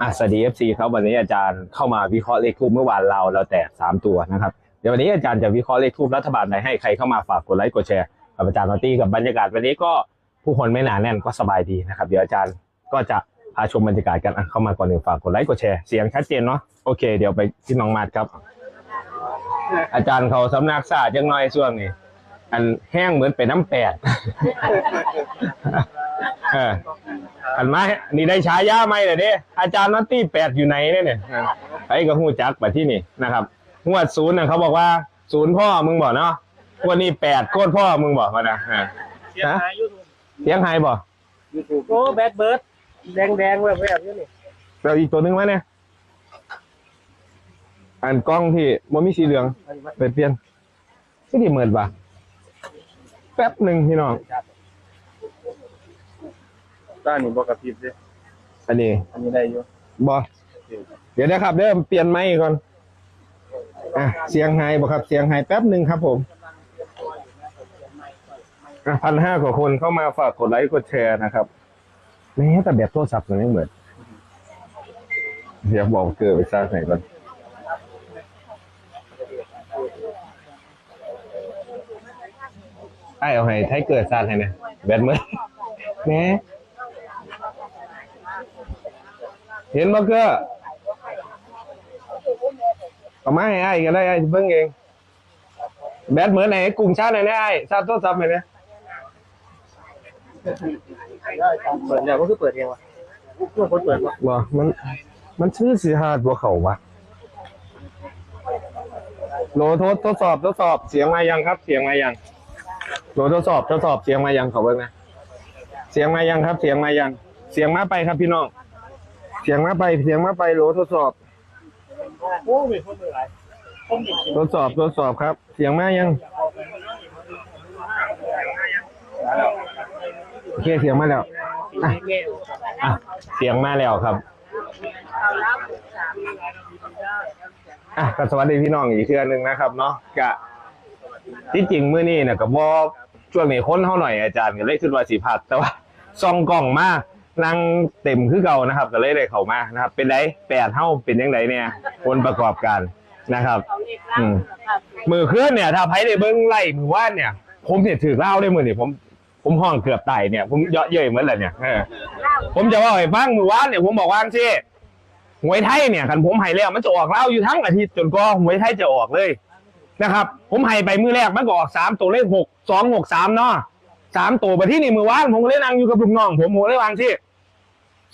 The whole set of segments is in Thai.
อะสวัสดี FC ครับวันนี้อาจารย์เข้ามาวิเคราะห์เลขทูบเมื่อวานเราเราแตกสามตัวนะครับเดี๋ยววันนี้อาจารย์จะวิเคราะห์เลขทูบรัฐบาลไหนให้ใครเข้ามาฝากกดไลค์กดแชร์กับอาจารย์นอตตี้กับบรรยากาศวันนี้ก็ผู้คนไม่หนาแน่นก็สบายดีนะครับ เดี๋ยวอาจารย์ก็จะพาชมบรรยากาศกันอะเข้ามาก่อนหนึ่งฝากกดไลค์กดแชร์เสียงชัดเจนเนาะโอเค เดี๋ยวไปที่น้องมาดครับ อาจารย์เขาสำนักศาสตร์ยังน้อยช่วงนี้อันแห้งเหมือนเป็นน้ำแปด เอออันมานี่ได้ฉายาไหมเลยเด้อาจารย์นัตตี้แปดอยู่ไหนเนี่ยเนี่ยไอ้ก็หูจักไปที่นี่นะครับงวดศูนย์น่ะเขาบอกว่าศูนย์พ่อมึงบอกเนาะงวันนี้แปดโคตรพ่อมึงบอกมานะอ่าเสียงหายยูทูบเสียงไฮบอกยูทูบโอ้แบดเบิร์ดแดงแดงๆแบบแบบนี้นี่เราอีกตัวหนึงไหมเนี่ยอันกล้องที่มันมีสีเหลืองอันนี้มันเปลี่ยนเปลี่ยนไม่ดีเหมือนปะแป๊บหนึ่งพี่น้อง ต้านนี่บอกกับพิบดิอันนี้อันนี้ได้อยู่บอเดี๋ยวนะครับเดี๋ยวเปลี่ยนไมค์ก่อนอะเสียงไฮบอกครับเสียงไฮแป๊บหนึ่งครับผมอะพันห้ากว่าคนเข้ามาฝากกดไลค์กดแชร์นะครับแม้แต่แบบโทรศัพท์มันไม่เหมือนเดี๋ยวบอกเกิดไปสร้างไหนก่อนไอ้เอาให้ไทยเกิดสร้างให้นะแบตเมื่อแหม่ เห็นบ่เกอร์เอามาให้ไอ้ก็ได้ไอ้เบิ่งเอง แบตเหมือนไหนกลุ่มชาติไหนเนี่ยไอ้ชาติโทรศัพท์ไหนเนี่ยเปิดเนี่ยก็คือเปิดเองวะช่วงคนเปิดวะบ่มัน มันชื่อสีหาดบัวเขาวะโหลทดทดสอบทดสอบเสียงมายังครับ เสียงมายังโหลทดสอบทดสอบเสียงมายังเขาเบิ่งนะเสียงมายังครับ เสียงมายัง เสียงมาไปครับพี่น้อง เสียงมาไปเสียงมาไปโหลทดสอบ โอ้มีคนหลายคนทดสอบทดสอบครับ เสียงมายังโอเคเสียงมาแล้วเงี้ยอะเสียงมาแล้วครับอะก็สวัสดีพี่น้องอีกเทื่อหนึงนะครับเนาะกะที่จริงเมื้อนี้เนี่ยก็บ่ช่วงนี้ค้นเฮาหน่อยอาจารย์ก็เลยขึ้นว่าสิพักแต่ว่าซองกล้องมาก นั่งเต็มคือเก่านะครับก็เลยได้เข้ามานะครับ เป็นไดแปดเฮาเป็นจังไดเนี่ยคนประกอบการนะครับอืมมือเคลื่อนเนี่ยถ้าไผได้เบิ่งไล่มือว่านเนี่ย ผมเนี่ยถือเหล้าได้มือนี่ผมผมห้องเกือบตายเนี่ย ผมเยาะเย้ยเหมือนแหละเนี่ยเออผมจะว่าให้ฟังมือว่านเนี่ยผมบอกว่าสิหวยไทยเนี่ยคันผมให้แล้วมันจะออกเหล้าอยู่ทั้งอาทิตย์จนก็หวยไทยจะออกเลยนะครับ ผมให้ไปมือแรกมันก็ออกสามตัวเลขหกสองหกสามเนาะ สามตัวไปที่นี่มือว่านผมก็เลยนั่งอยู่กับลูกน้องผมผมเลยวางที่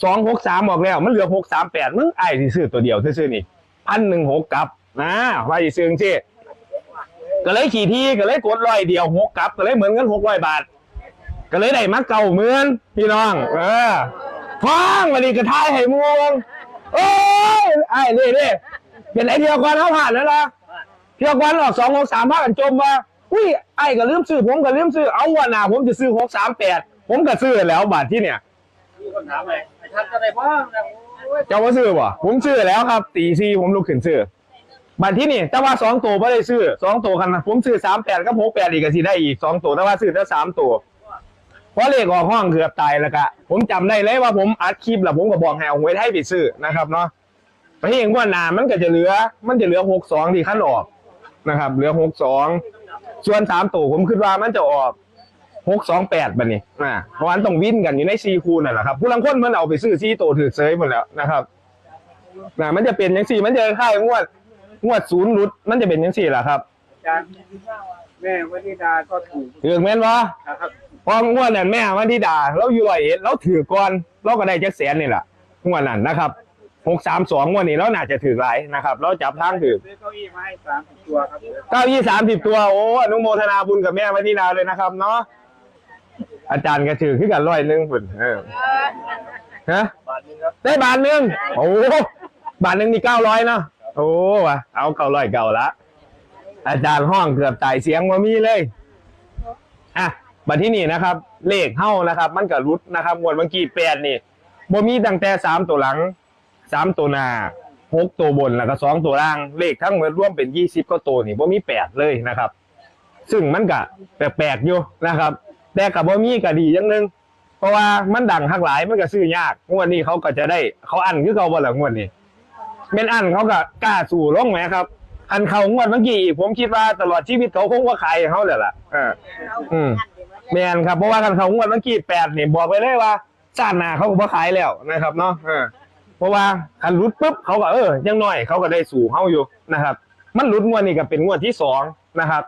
สองหกสามออกแล้ว มันเหลือหกสามแปดมึงไอ้ที่ซื้อตัวเดียวซื้อๆนี่พันหนึ่งหกกลับนะว่าที่ซื้อที่ก็เลยขี่ที่ก็เลยกดร้อยเดียวหกกลับ ก็เลยเหมือนกันหกร้อยบาท ก็เลยได้มาเก่าเหมือนพี่น้อง เออฟังวันนี้ก็ทายให้มวงโอ้ยไอ้นี่นี่เป็นไอเดียก่อนเขาผ่านแล้วนะเที่ยวก่อนหรอกสองหกสามพากันจมว่า อุ้ยไอ้ก็ลืมซื้อผมก็ลืมซื้อเอาวันหน้าผมจะซื้อหกสามแปดผมก็ซื้อแล้วบาทที่เนี่ยมีคนถามเลยไอ้ทัดก็ได้บ้างนะโอ้ยเจ้าว่าซื้อบ่ผมซื้อแล้วครับตีซีผมลุกขึ้นซื้อบัตรที่นี่แต่ว่าสองตัวไม่ได้ซื้อสองตัวกันนะผมซื้อสามแปดกับหกแปดอีกก็สิได้อีกสองตัวแต่ว่าซื้อแค่สามตัวเพราะเลขออกห้องเกือบตายแล้วกะผมจำได้เลยว่าผมอัดคลิปแล้วผมก็บอกให้เอาหวยให้ไปซื้อนะครับเนาะไปเองว่าหนามันก็จะเหลือ มันจะเหลือหกสองที่ขั้นออกนะครับ เหลือหกสอง ส่วนสามตัวผมคิดว่ามันจะออกหกสองแปดบันนี้อ่าเพราะฉะนั้นต้องวินกันอยู่ในซีคูณนั่นแหละครับผู้ลังคนมันเอาไปซื้อซีตัวถือเซยหมดแล้วนะครับนะมันจะเป็นยังสี่ มันจะค่ายงวดงวดศูนย์รุด มันจะเป็นยังสี่แหละครับอาจารย์แม่วันนิดาก็ถูกถือแม่นวะนะครับพองวดนั้นแม่วันที่ด่าเราอยู่ร้อยเอ็ดเราถือก่อนเราก็ได้จักแสนนี่แหละงวดนั้นนะครับ หกสามสองงวดนี้เราน่าจะถือหลายนะครับเราจับทางถือซื้อเก้าอี้มาให้สามตัวครับเก้ายี่สามสิบตัวโอ้อนุโมทนาบุญกับแม่วันที่ดาเลยนะครับ เนาะอาจารย์ก็ถือขึ้นกันร้อยหนึ่งพุ่นเออฮะบาทนึงครับได้บาทหนึ่งโอ้บาทหนึ่งมีเก้าร้อยเนาะโอ้วะเอาเก้าร้อยเก่าละอาจารย์ห้องเกือบตายเสียงมามีเลยอะบัดที่นี่นะครับ เลขเฮ้านะครับ มันก็รุดนะครับงวดเมื่อกี้แปดนี่บ่มีตั้งแต่สามตัวหลัง สามตัวหน้าหกตัวบนแล้วก็สองตัวล่างเลขทั้งหมดรวมเป็นยี่สิบก็ตัวนี่บ่มีแปดเลยนะครับ ซึ่งมันก็แปลกๆอยู่นะครับ แต่กับบ่มีก็ดีอย่างหนึง เพราะว่ามันดังทักหลายมันก็ซื้อยากงวดนี้เขาก็จะได้เขาอันคือเขาบ่ละงวดนี้เม่นอันเขาก็กล้าสู่ลงไหมครับ อันเขางวดเมื่อกี้ผมคิดว่าตลอดชีวิตเขาคงว่าขายให้เขาเลยล่ะเอออืมแมนครับเพราะว่ากันเขางวดเมื่อกี้แปดนี่บอกไปเลยว่าชาติหน้าเขาก็บ่ขายแล้วนะครับเนาะ เพราะว่าคันรุดปุ๊บเขาก็เออยังน้อยเขาก็ได้สู่เขาอยู่นะครับ มันรุดงวดนี่ก็เป็นงวดที่สองนะครับ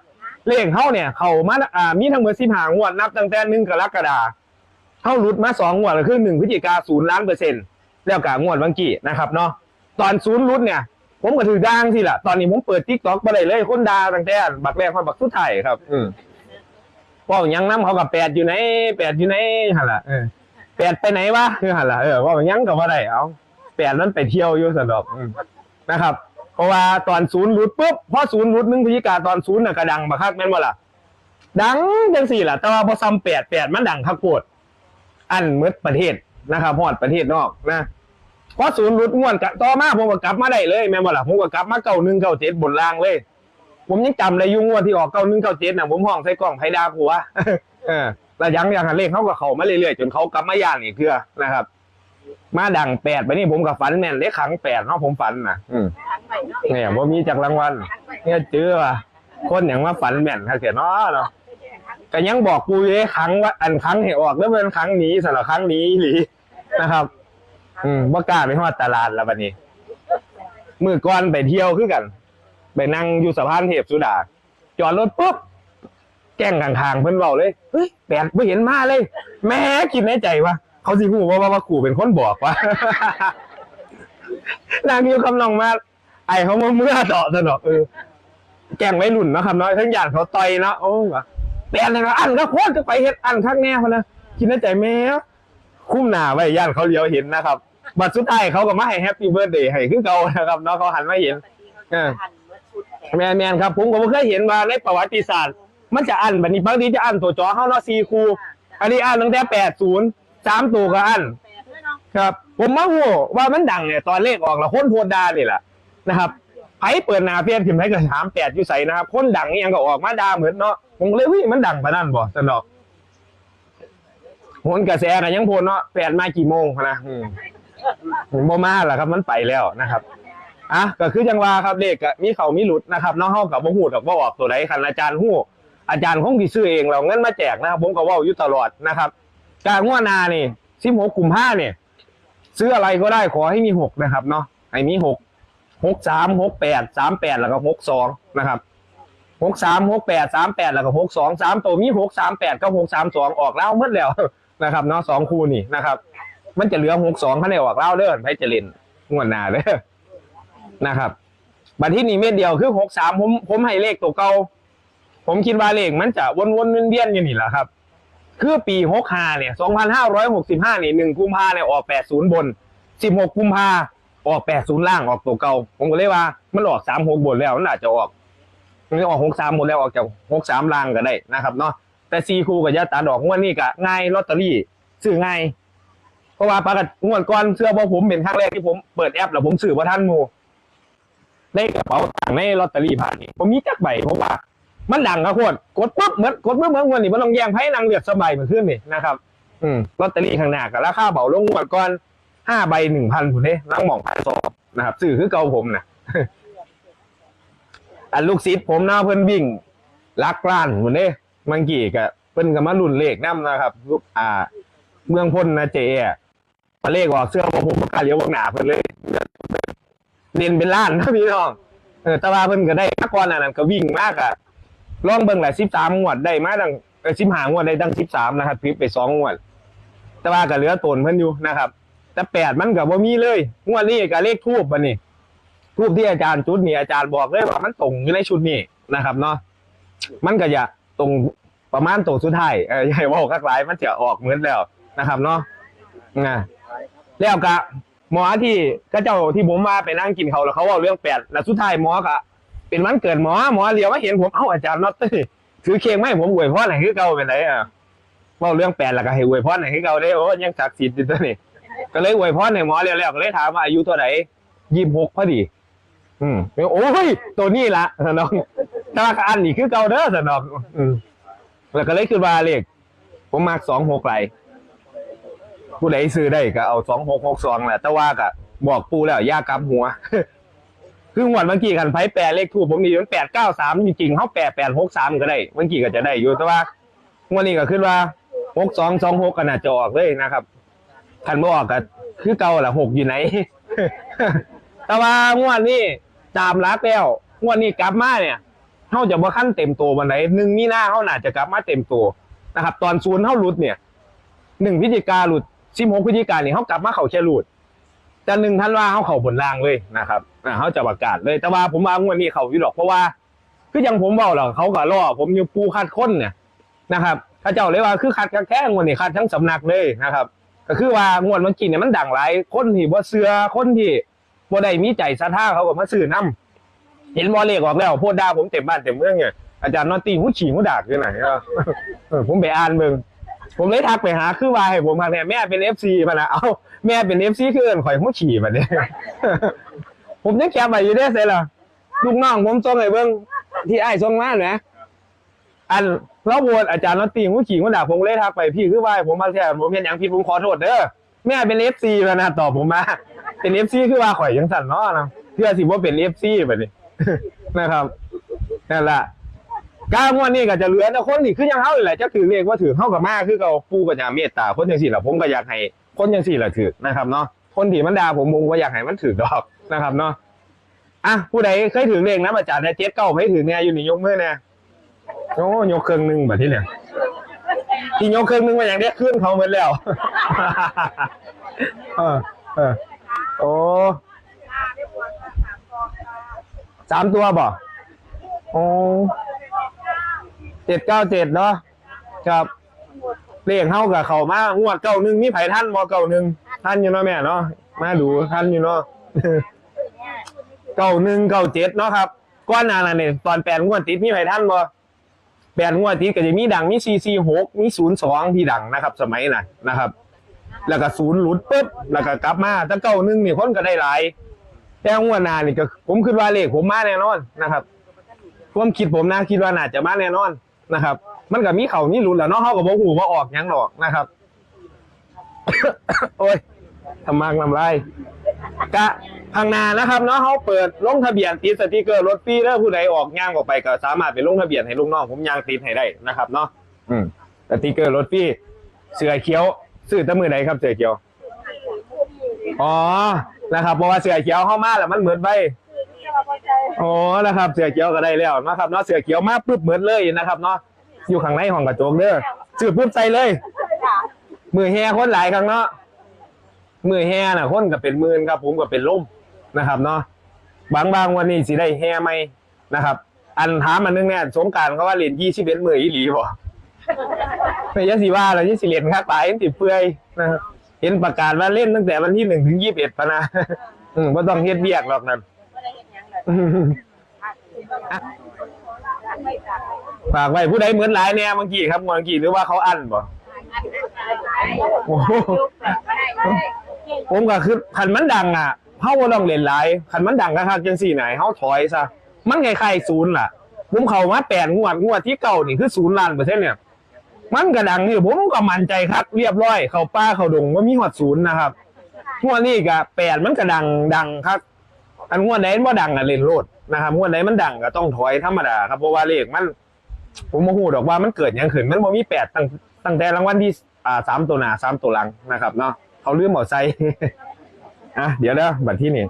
เลขเขาเนี่ยเขามาอ่ามีทั้งหมดสิบห้างวดนับตั้งแต่หนึ่งกรกฎาเขารุดมาสองงวดก็คือหนึ่งพฤศจิกาศูนย์ล้านเปอร์เซ็นต์แล้วกับงวดเมื่อกี้นะครับเนาะตอนศูนย์รุดเนี่ย ผมก็ถือด่างสิล่ะตอนนี้ผมเปิดทิกต็อกไปเลยเลยคนดาตั้งแต่บักแรกคนบักสุดท้ายครับ อืมเว่ายังน้ำเขากับแปดอยู่ไหนแปดอยู่ไหนหันละแปดไปไหนวะคือหันละเออเว่ายังกับว่าได้เอา แปดนั้นไปเที่ยวอยู่สนดอกอืมนะครับ เพราะว่าตอนศูนย์รุดปุ๊บพอศูนย์รุดหนึงพฤศจิกาตอนศูนย์น่ะกระดังบักคักแม่นบ่ล่ะดังจังสี่ล่ะ แต่ว่าพอซ้ำแปดแปดมันดังคักโคตรอันมืดประเทศนะครับฮอดประเทศนอกนะพอศูนย์รุดง่วนกะต่อมาผมก็กลับมาได้เลยแม่นบ่ล่ะผมก็กลับมาเก้าหนึ่งเก้าเจ็ดบนล่างเลย ผมยังจำเลยยุ่งวดที่ออกเก้าหนึ่งเก้าเจ็ดน่ะผมห้องใส่กล่องไพดาผัว เออแล้วยังยังหันเลขเขากับเขามาเรื่อยๆจนเขากลับมาย่างอีกเทื่อนะครับ มาดังแปดไปนี่ผมกับฝันแม่นเลขขังแปดเนาะผมฝันนะอืมเนี่ยผมมีจากรางวัลเนี่ยเจอว่ะคนอย่างว่าฝันแม่นถ้าเสียเนาะเนาะก็ยังบอกกูเลยขังว่าอันขังให้ออกแล้วเป็นขังนี้สำหรับขังนี้หรือนะครับ อืมว่ากล้าไปฮอดตลาดแล้วบัดนี้มือก่อนไปเที่ยวคือกัน ไปนั่งอยู่สะพานเทพสุดา จอดรถปุ๊บแกล้งข้างๆเพิ่นเบาเลยเฮ้ยแปดไม่เห็นมาเลย แม่คิดในใจว่า เขาสิหูว่าว่าว่ากูเป็นคนบอกว่า นางอยู่คำนองมาไอเขามาเมื่อต่อสนอเออแกงไว้รุ่นนะครับน้อยทั้งหยาดเขาต่อยเนาะโอ้ว่ะแปดเลยนะอันก็โคตรจะไปเฮ็ดอันข้างแน่พะนะคิดในใจแม่คุ้มหน้าไว้ย่านเขาเลี้ยวเห็นนะครับบัดสุดท้ายเขาก็มาให้แฮปปี้เบิร์ดเดย์ให้คือเก่านะครับเนาะเขาหันมาเห็นแมนแมนครับ ผมก็บ่เคยเห็นว่าในประวัติศาสตร์ มันจะอันแบัดนี้บางทีจะอันตัวจอเฮาเนาะซีคูอันนี้อันตั้งแต่แปดศูนย์ สามตัวก็อันครับ ผมมาหูว่ามันดังเนี่ยตอนเลขออกแล้วคนโพดดานี่แหละนะครับไผเปิดหนาเพี้ยนพิมพ์ให้กับถามแปดอยู่ใส่นะครับ คนดังนี่ยังก็ออกมาด่าเหมือนเนาะผมก็เลยวิมันดังปะนั่นบ่สนอกโหนกระแสกันยังโพดเนาะแปดมากี่โมงนะอืมบ่มาล่ะครับ มันไปแล้วนะครับอะก็คือจังว่าครับเลขก็มีเขามีหลุดนะครับน้องเฮากับบ่ฮู้ดอกว่าออกตัวใดคันอาจารย์ฮู้อาจารย์คงสิซื้อเองเราเงินมาแจกนะครับผมก็เว้าอยู่ตลอดนะครับ การงวดหนานี่16กุมภาเนี่ยซื้ออะไรก็ได้ขอให้มีหกนะครับ เนาะให้มีหกหกสามหกแปดสามแปดแล้วก็หกสองนะครับหกสามหกแปดสามแปดแล้วก็หกสองสามตัวมีหกสามแปดก็หกสามสองออกแล้วหมดแล้วนะครับเนาะสองคู่นี่นะครับ มันจะเหลือหกสองคะแนนออกแล้วเด้อให้เจริญงวดหนาเด้อนะครับบัตรที่นี่เม็ดเดียวคือหกสามผมผมให้เลขตัวเก่าผมคิดว่าเลขมันจะวนวนๆเวียนๆอยู่นี่แหละครับ คือปีหกห้าเนี่ยสองพันห้าร้อยหกสิบห้าเนี่ยหนึ่งกุมภาเนี่ยออกแปดศูนย์บนสิบหกกุมภาออกแปดศูนย์ล่างออกตัวเก่า ผมก็เลยว่า มันออกสามหกบนแล้วนอาจะออกมันออกหกสามบนแล้วออกจากหกสามล่างก็ได้นะครับเนาะแต่ซีคูกับยาตาดอกงวดนี้ก็ง่ายลอตเตอรี่ซื้อง่ายเพราะว่าปกติงวดก่อนเสื้อพอผมเป็นครั้งแรกที่ผมเปิดแอปแล้วผมซื้อว่าท่านหมูในกระเป๋าตังในลอตเตอรี่ผ่านนี่ผมมีจักใบเพราะว่า มันดังครับโคตรกดปุ๊บเหมือนกดปุ๊บเหมือนวันนี้มันต้องแย่งไพ่นางเลือดสบายเหมือนขึ้นนี่นะครับ อืมลอตเตอรี่ข้างหน้ากับราคาเบาลงงวดก่อนห้าใบหนึ่งพันผมเนี่ยนั่งมองพันสองนะครับสื่อคือเก่าผมนะอันลูกศิษย์ผมนะเพิ่นวิ่งลักล้านผมเนี่ยมังกี้กับเพิ่นกับมารุ่นเลขน้ำนะครับลูกอ่า เมืองพ้นนะเจอะพอเลขออกเสื้อผมผมกล้าเลี้ยวหนาเพิ่นเลยเด่นเป็นล้านนะพี่น้องเออต่ว่าเพิ่นก็ได้มาก่อนอันนั้นก็วิ่งมากอะ ลองเบิ่งแหละสิบสามงวดได้มาดังสิบห้างวดได้ตั้งสิบสามนะครับพลิปไปสองงวด แต่ว่าก็เหลือตนเพิ่นอยู่นะครับ แต่แปดมันก็บ่มีเลยงวดนี้ก็เลขทูบบัดนี้ทูบที่อาจารย์จุดนี่อาจารย์บอกเลยว่ามันตรงอยู่ในชุดนี้นะครับ เนาะมันก็จะตรงประมาณตัวสุดท้ายเออให้เว่าคักหลายมันจะออกเหมือนแล้วนะครับเนาะนะแล้วก็หมอที่ก็เจ้าที่ผมมาไปนั่งกินเขาแล้วเขาเว่าเรื่องแปดแล้วสุดท้ายหมอก็ เป็นวันเกิดหมอหมอเลียวมาเห็นผมเอ้าอาจารย์น็อตเต้ยถือเค้กมาให้ผมอวยพรไหนคือเก่าเป็นไรอะเว่าเรื่องแปดแล้วก็ให้อวยพรไหนคือเก่าได้โอ้ยังศักดิ์สิทธิ์อยู่ตัวนี้ก็เลยอวยพรให้หมอเลียวแล้วก็เลยถามว่าอายุเท่าไหร่ยี่สิบหกพอดี อืมโอ้ยตัวนี้ละสนองถ้าอันนี้คือเก่าเด้อสนองอืมแล้วก็เลยคือว่าเลขผมมากสองหกไหลผู้ใดซื้อได้ก็เอาสองหกหกสองแหละแต่ว่าก็บอกปูแล้วยากลับหัว คือหวดเมื่อกี้กันไพ่แปรเลขถูกผมนี่มันแปดเก้าสามจริงๆเขาแปดแปดหกสามก็ได้เมื่อกี้ก็จะได้อยู่แต่ว่างวดนี้ก็ขึ้นว่าหกสองสองหกก็น่าจะออกเลยนะครับคันบ่ออกก็คือเก่าแหละหกอยู่ไหน แต่ว่างวดนี้ตามรักแล้วงวดนี้กลับมาเนี่ยเขาจะบ่ขั้นเต็มตัววันไหนหนึ่งมีหน้าเขาน่าจะกลับมาเต็มตัวนะครับ ตอนศูนย์เขาหลุดเนี่ยหนึ่งพฤศจิกาหลุดสิบหกพฤศจิกาเนี่ยเขากลับมาเขาแค่หลุด แต่หนึ่งท่านว่าเขาเข่าบนล่างเลยนะครับอ่าเขาจะประกาศเลย แต่ว่าผมว่างวดนี้เขาวิหรอกเพราะว่าคือยังผมบอกหรอกเขาก็ล่อผมอยู่ปูคัดค้นเนี่ยนะครับถ้าเจ้าเลยว่าคือคัดกันแค่งวดนี้คัดทั้งสำนักเลยนะครับ ก็คือว่างวดมื่อกี้เนี่ยมันดังหลายคนที่บ่เสือคนที่บ่ได้มีใจศรัทธาเขาก็มาซื้อนํเห็นบ่เลขออกแล้วโพดดาผมเต็มบ้านเต็มเมืองเนี่ยอาจารย์นอตตี้หูฉี่หูดากอยู่ไหนผมไปอ่านเบิ่งผมเลยทักไปหาคือว่าให้ผมมาเนี่ยแม่เป็น FC มานะเอ้า แม่เป็น FC คือเอินข่อยหูฉี่แบัดนี้ ผมยังแคปไว้อยู่เด้อเซ่ล่ะลูกน้องผมส่งให้เบิ่งที่ไอ้ายส่งมาแหมอันเราโวตอาจารย์นอตตี้หูฉี่หูด่าผมเลยทักไปพี่คือว่าให้ผมมาแท้ผมเห็นหยังผิดผมขอโทษเด้อแม่เป็นเอฟซีแล้วนะตอบผมมา เป็นเอฟซีคือว่าข่อยยังสั่นเนาะนะเพื่อสิว่าเป็นเอฟซีแบบนี้ นะครับนั่นแหละก้าวงวดนี้ก็จะเหลือแต่คนนี่คือยังเฮาอยู่แหละจะถือเรียกว่าถือเฮากับมาคือเขาปูกับยาเมตตาคนอย่างสี่แหละผมก็อยากให้ คนอย่างสี่แหละถือนะครับเนาะคนที่มันด่าผมผมก็อยากให้มันถือดอกนะครับเนาะอะผู้ใดเคยถือเลขนะอาจารย์เนี่ยเจ็ดเก้าไม่ถือเนี่ยอยู่นี่ยกมือเนี่ยโอ้ยกเครื่องหนึงแบบที่เนี่ยที่ยกเครื่องนึงมาอย่างเนี้ยขึ้นเขาเหมือนแล้วเออเออโอ้สามตัวบ่โอ้เจ็ดเก้าเจ็ดเนาะครับ เลขเข้ากับเขามางวดเก้าหนึ่งมีไผ่ท่านมอเก้าหนึ่งท่านอยู่เนาะแม่เนาะมาดูท่านอยู่เนาะเก้าหนึ่งเก้าเจ็ดเนาะครับก้อนหนานเนี่ยตอนแปดงวดติดมีไผ่ท่านบ่แปดงวดติดก็จะมีดังมีซีซีหกมีศูนย์สองที่ดังนะครับ สมัยนั้นนะครับ แล้วก็ศูนย์หลุดปุ๊บแล้วก็กลับมาถ้าเก้าหนึ่งนี่คนก็ได้หลายแต่งวดนานี่ก็ผมคิดว่าเลขผมมาแน่นอนนะครับความคิดผมนะคิดว่าน่าจะมาแน่นอนนะครับ มันก็มีเข่ามีหลุดแหล้วเนาะเขาก็บอกหูว่าออกหยังหรอกนะครับ โอ้ยทำมากลำไรกะทางนานะครับเนาะเขาเปิดลงทะเบียนติดสติกเกอร์รถฟรีแล้วผู้ใดออกย่างออกไปก็สามารถไปลงทะเบียนให้ลูกน้องผมย่างติดให้ได้นะครับเนาะอืมสติกเกอร์รถฟรีเสือเขียวซื้อแตะมือไหนครับเสือเขียว อ๋อ นะครับเพราะว่าเสือเขียวเข้ามาแล้วมันเหมือนไป อ๋อนะครับเสือเขียวก็ได้แล้วนะครับเนาะเสือเขียวมาปุ๊บเหมือนเลยนะครับเนาะ อยู่ข้างในห้องกระจกเด้อซื้อปุ๊บใส่เลย มือแห่คนหลายครั้งเนาะมือแห่น่ะคนก็เป็นหมื่นครับผมก็เป็นล่มนะครับเนาะบางบางวันนี้สิได้แห่ไหมนะครับ อันถามอันนึงเนี่ยสงกรารเขาว่าเล่นยี่สิบเอ็ดมืออีหลีบ่ไม่ใช่สิว่าเรายี่สิเล่นค่าตายยังติดเปื่อยนะครับเห็นประกาศว่าเล่นตั้งแต่วันที่หนึ่งถึงยี่สิบเอ็ดพะนะอืมไ่ต้องเฮ็ดเบียกหรอกนั่นอืม ฝากไว้ผู้ใดเหมือนหลายแน่เมื่อกี้ครับเมื่อกี้หรือว่าเขาอั้นบ่โอ้โหผมก็คือขันมันดังอะเฮาบ่ต้องเล่นหลายขันมันดังคักจังซี่ไหนเฮาถอยซะมันคล้ายๆศูนย์ล่ะ ผมเข้ามาแปดงวดงวดที่เก่านี่คือศูนย์ล้านเปอร์เซ็นต์เนี่ย มันก็ดังนี่ผมก็มั่นใจครับเรียบร้อย เข้าป้าเข้าดงว่ามีหอดศูนย์นะครับงวดนี้ก็แปดมันก็ดังดังครับอันงวดไหนบ่ดังอะเล่นโลดนะครับงวดไหนมันดังก็ต้องถอยธรรมดาครับเพราะว่าเลขมัน ผมบ่ฮู้ดอกว่ามันเกิดยังขึ้นมันบ่มีแปดตั้งตั้งแต่รางวัลที่อ่าสามตัวหนาสามตัวหลังนะครับเนาะเขาลืมเอใส่อะเดี๋ยวเด้อบัตรที่นี่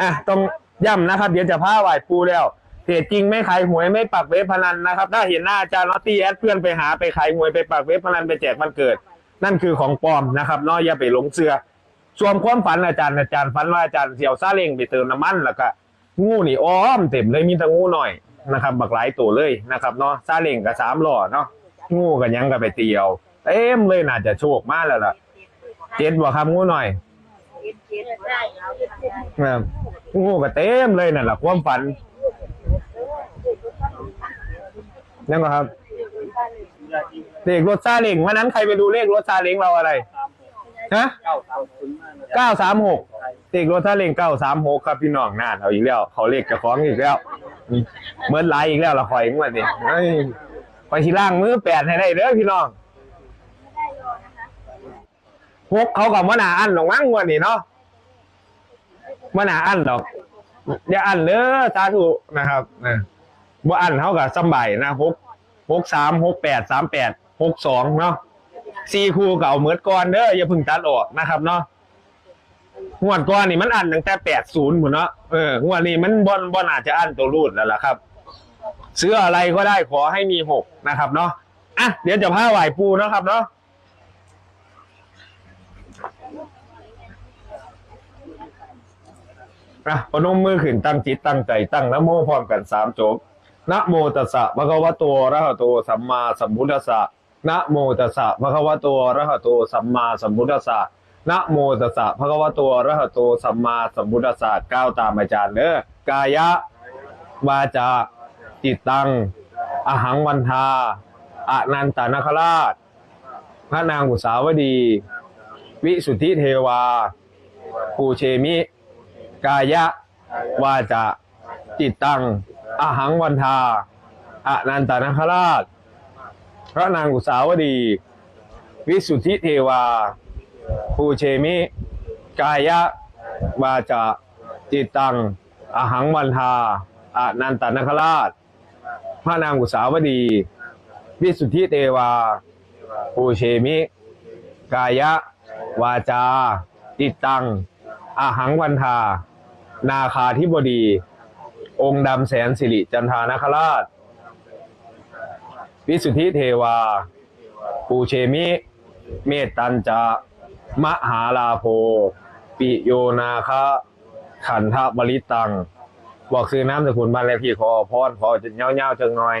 อะต้องย้ำนะครับ เดี๋ยวจะพาไหวปูแล้วเพจจริงไม่ขายหวยไม่ปักเว็บพนันนะครับ ถ้าเห็นหน้าอาจารย์ลอตตี้แอดเพื่อนไปหาไปขายหวยไปปักเว็บพนันไปแจกวันเกิด นั่นคือของปลอมนะครับเนาะอย่าไปหลงเสือส่วนความฝันอาจารย์อาจารย์ฝันว่าอาจารย์เสี่ยวซาเล้งไปเติมน้ำมันแล้วก็งูนี่อ้อมเต็มเลยมีแต่งูหน่อยนะครับบักหลายตัวเลยนะครับเนาะซาเล้งกับสามล้อเนาะงูกันยังกับไปเตียวเต็มเลยน่าจะโชคมากแล้วล่ะเจ็ดบ่ครับงูหน่อยครับงูก็เต็มเลยนั่นแหละความฝันนั่นก็ครับ เลขรถซาเล้งวันนั้นใครไปดูเลขรถซาเล้งเราอะไรฮะเก้าสามศูนย์เก้าสามหกเลขรถถ้าเลขเก้าสามหกครับพี่น้องน่าเอาอีกแล้ว เขาเลขจะฟ้องอีกแล้วเหมือนไลอีกแล้วละคอยงวดนี้เฮ้ยคอยที่ล่างมือแปดให้ได้เด้อพี่น้องหกเขากับว่าหนาอันหรอกมั้งงวดนี้เนาะว่าหนาอันหรอกอย่าอันเด้อสาธุนะครับนะว่าอันเขากับสำใบายนะหกหกสามหกแปดสามแปด หกสองเนาะสี่คู่เก่าเหมือนก่อนเด้ออย่าเพึ่งตัดออกนะครับเนาะงวดก่อนนี่มันอันตั้งแต่แปดศูนย์หมดเนาะเอองวดนี้มันบอนบอนอาจจะอันตัวรูดแล้วล่ะครับซื้ออะไรก็ได้ขอให้มีหกนะครับเนาะอะเดี๋ยวจะผ้าไหวปูนะครับเนาะนะพนมมือขึ้นตั้งจิตตั้งใจตั้งนะโมพร้อมกันสามจบนะโมตัสสะภะคะวะโตอะระหะโตสัมมาสัมพุทธัสสะ นะโมตัสสะภะคะวะโตอะระหะโตสัมมาสัมพุทธัสสะนะโมตัสสะภะคะวะโตอะระหะโตสัมมาสัมพุทธัสสะก้าวตามอาจารย์เด้อกายะวาจาจิตตังอหังวันทาอนันตานาคราช พระนางอุสาวดี วิสุทธิเทวาปูเชมิ กายะวาจาจิตตังอหังวันทาอนันตานาคราช พระนางอุสาวดี วิสุทธิเทวา ภูเชมิ กายะวาจาจิตตัง อหังวันทาอนันตนาคราช พระนางอุสาวดี วิสุทธิเทวา ภูเชมิ กายะ วาจา จิตตัง อหังวันทา นาคาธิบดี องค์ดำแสนสิริจันทานคราช วิสุทธิเทวา ปูเชมิ เมตตันจะ มหาลาโภ ปิโยนาคะขันธบริตัง บอกซื้อน้ำสกุลบ้านเลขที่ขอพรขอจะเงาๆจังหน่อย